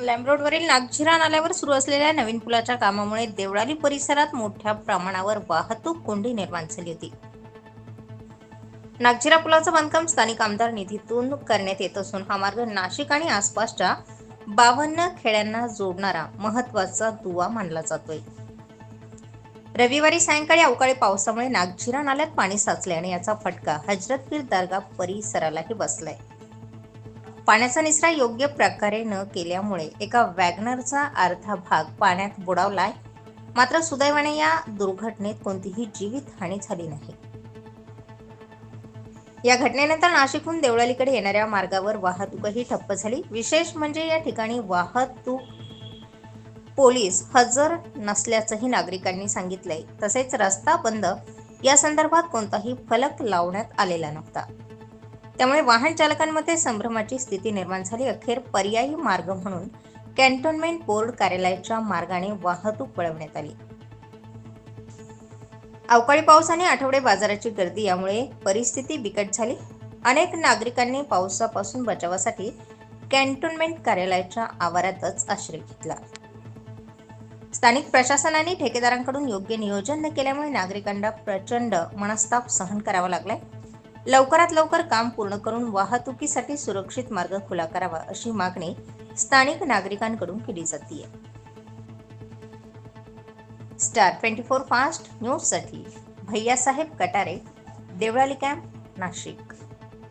लॅम्बरोडवरील नागझिरा नाल्यावर सुरू असलेल्या नवीन पुलाच्या कामामुळे देवळाली परिसरात मोठ्या प्रमाणावर वाहतूक कोंडी निर्माण झाली होती. नागझिरा पुलाचं बांधकाम स्थानिक आमदार निधीतून करण्यात येत असून हा मार्ग नाशिक आणि आसपासच्या बावन्न खेड्यांना जोडणारा महत्त्वाचा दुवा मानला जातोय. रविवारी सायंकाळी अवकाळी पावसामुळे नागझिरा नाल्यात पाणी साचले आणि याचा फटका हजरतपीर दर्गा परिसरालाही बसलाय. पाण्याचा निचरा योग्य प्रकारे न केल्यामुळे एका वॅगनरचा अर्धा भाग पाण्यात बुडावलाय. मात्र सुदैवाने या दुर्घटनेत कोणतीही जीवितहानी झाली नाही. या घटनेनंतर नाशिकहून देवळालीकडे येणाऱ्या मार्गावर वाहतूकही ठप्प झाली. विशेष म्हणजे या ठिकाणी वाहतूक पोलीस हजर नसल्याचंही नागरिकांनी सांगितलंय. तसेच रस्ता बंद या संदर्भात कोणताही फलक लावण्यात आलेला नव्हता. त्यामुळे वाहन चालकांमध्ये संभ्रमाची स्थिती निर्माण झाली. अखेर पर्यायी मार्ग म्हणून कॅन्टोन्मेंट बोर्ड कार्यालयाच्या मार्गाने वाहतूक वळवण्यात आली. अवकाळी पाऊस आणि आठवडे बाजाराची गर्दी यामुळे परिस्थिती बिकट झाली. अनेक नागरिकांनी पावसापासून बचावासाठी कॅन्टोन्मेंट कार्यालयाच्या आवारातच आश्रय घेतला. स्थानिक प्रशासनाने ठेकेदारांकडून योग्य नियोजन न केल्यामुळे नागरिकांना प्रचंड मनस्ताप सहन करावा लागलाय. लवकरात लवकर काम पूर्ण करून वाहतुकीसाठी सुरक्षित मार्ग खुला करावा अशी मागणी स्थानिक नागरिकांकडून केली जाते स्टार ट्वेंटी फोर फास्ट न्यूजसाठी भैयासाहेब कटारे देवळाली कॅम्प नाशिक.